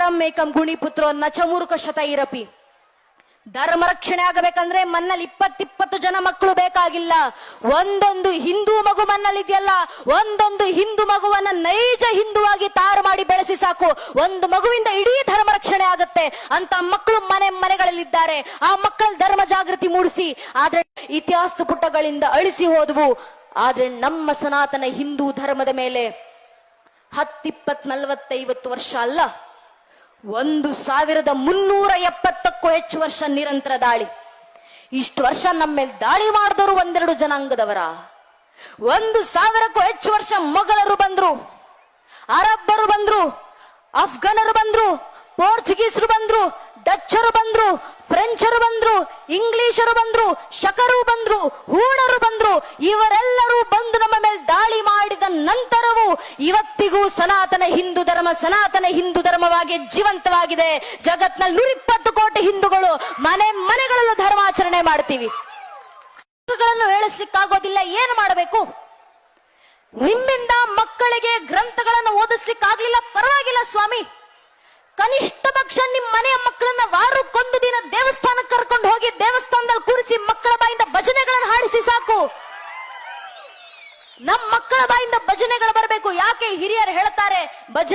ರಮ್ಮೇಕಂ ಗುಣಿಪುತ್ರೋ ನಚಮೂರ್ಖ ಶತ ಇರಪಿ ಧರ್ಮ ರಕ್ಷಣೆ ಆಗಬೇಕಂದ್ರೆ ಮನ್ನಲ್ಲಿ ಇಪ್ಪತ್ತಿಪ್ಪತ್ತು ಜನ ಮಕ್ಕಳು ಬೇಕಾಗಿಲ್ಲ. ಒಂದೊಂದು ಹಿಂದೂ ಮಗು ಮನ್ನಲ್ಲಿ ಇದೆಯಲ್ಲ ಒಂದೊಂದು ಹಿಂದೂ ಮಗುವನ್ನ ನೈಜ ಹಿಂದುವಾಗಿ ತಾರು ಮಾಡಿ ಬೆಳೆಸಿ ಸಾಕು. ಒಂದು ಮಗುವಿಂದ ಇಡೀ ಧರ್ಮ ರಕ್ಷಣೆ ಆಗುತ್ತೆ ಅಂತ ಮಕ್ಕಳು ಮನೆ ಮನೆಗಳಲ್ಲಿದ್ದಾರೆ. ಆ ಮಕ್ಕಳ ಧರ್ಮ ಜಾಗೃತಿ ಮೂಡಿಸಿ, ಆದ್ರೆ ಇತಿಹಾಸದ ಪುಟಗಳಿಂದ ಅಳಿಸಿ ಹೋದವು. ಆದ್ರೆ ನಮ್ಮ ಸನಾತನ ಹಿಂದೂ ಧರ್ಮದ ಮೇಲೆ ಹತ್ತಿಪ್ಪತ್ ನಲ್ವತ್ತೈವತ್ತು ವರ್ಷ ಅಲ್ಲ. ಒಂದು ಸಾವಿರದ ಮುನ್ನೂರ ಎಪ್ಪತ್ತಕ್ಕೂ ಹೆಚ್ಚು ವರ್ಷ ನಿರಂತರ ದಾಳಿ. ಇಷ್ಟು ವರ್ಷ ನಮ್ಮ ಮೇಲೆ ದಾಳಿ ಮಾಡಿದವರು ಒಂದೆರಡು ಜನಾಂಗದವರ. ಒಂದು ಸಾವಿರಕ್ಕೂ ಹೆಚ್ಚು ವರ್ಷ ಮೊಘಲರು ಬಂದ್ರು, ಅರಬ್ಬರು ಬಂದ್ರು, ಅಫ್ಘಾನರು ಬಂದ್ರು, ಪೋರ್ಚುಗೀಸರು ಬಂದ್ರು, ಡಚ್ಚರು ಬಂದ್ರು, ಫ್ರೆಂಚರು ಬಂದ್ರು, ಇಂಗ್ಲಿಷರು ಬಂದ್ರು, ಶಕರು ಬಂದ್ರು, ಹೂಣರು ಬಂದ್ರು, ಇವರೆಲ್ಲರೂ ಬಂದು ನಮ್ಮ ಮೇಲೆ ದಾಳಿ ಮಾಡಿದ ನಂತರವೂ ಇವತ್ತಿಗೂ ಸನಾತನ ಹಿಂದೂ ಧರ್ಮ ಸನಾತನ ಹಿಂದೂ ಧರ್ಮವಾಗಿ ಜೀವಂತವಾಗಿದೆ. ಜಗತ್ನಲ್ಲಿ ನೂರಿಪ್ಪತ್ತು ಕೋಟಿ ಹಿಂದೂಗಳು ಮನೆ ಮನೆಗಳಲ್ಲೂ ಧರ್ಮಾಚರಣೆ ಮಾಡ್ತೀವಿ. ಹೇಳಿಸ್ಲಿಕ್ಕಾಗೋದಿಲ್ಲ, ಏನು ಮಾಡಬೇಕು? ನಿಮ್ಮಿಂದ ಮಕ್ಕಳಿಗೆ ಗ್ರಂಥಗಳನ್ನು ಓದಿಸ್ಲಿಕ್ಕಾಗ್ಲಿಲ್ಲ? ಪರವಾಗಿಲ್ಲ ಸ್ವಾಮಿ. ನಮ್ ಮಕ್ಕಳ ಬಾಯಿಂದ ಭಜನೆಗಳು ಬರಬೇಕು. ಯಾಕೆ ಹಿರಿಯರು ಹೇಳ್ತಾರೆ ಭಜನೆ